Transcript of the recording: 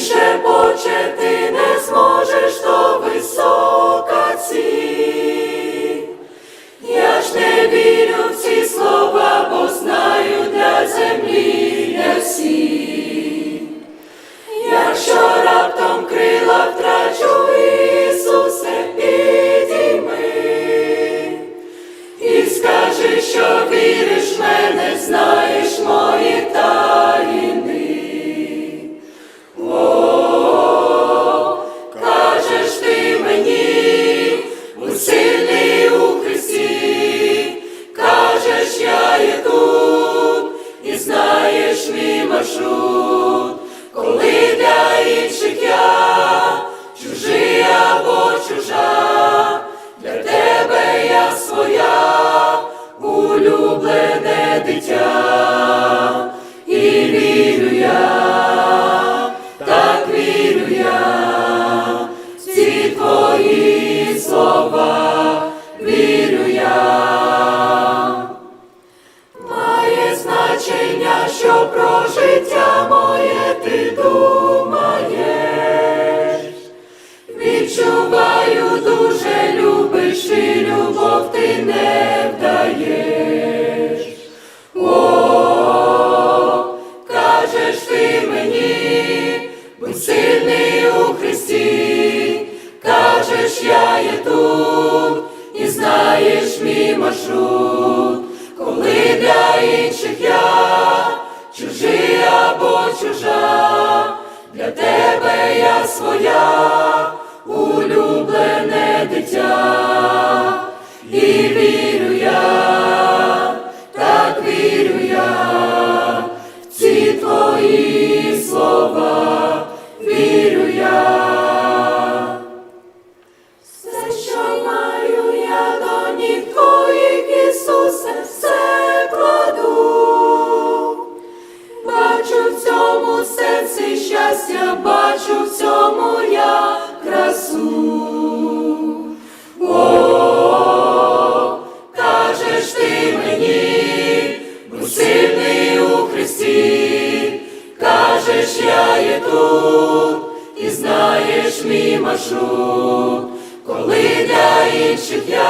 шепоче, ти не зможеш, то висока ціль. Я ж не вірю в ці слова, бо знаю для землі не всі. Якщо раптом крила втрачу, Ісусе, підійми. І скажи, що віриш в мене, знаєш мої мій маршрут, сильний у Христі, кажеш, я є тут, і знаєш мій маршрут, коли для інших я чужий або чужа, для тебе я своя, улюблене дитя, і вірю я, так вірю я, в ці твої Бачу в цьому сенсі щастя, бачу в цьому я красу. О, кажеш ти мені, сильний у Христі, кажеш, я є тут, і знаєш мій маршрут, коли для інших я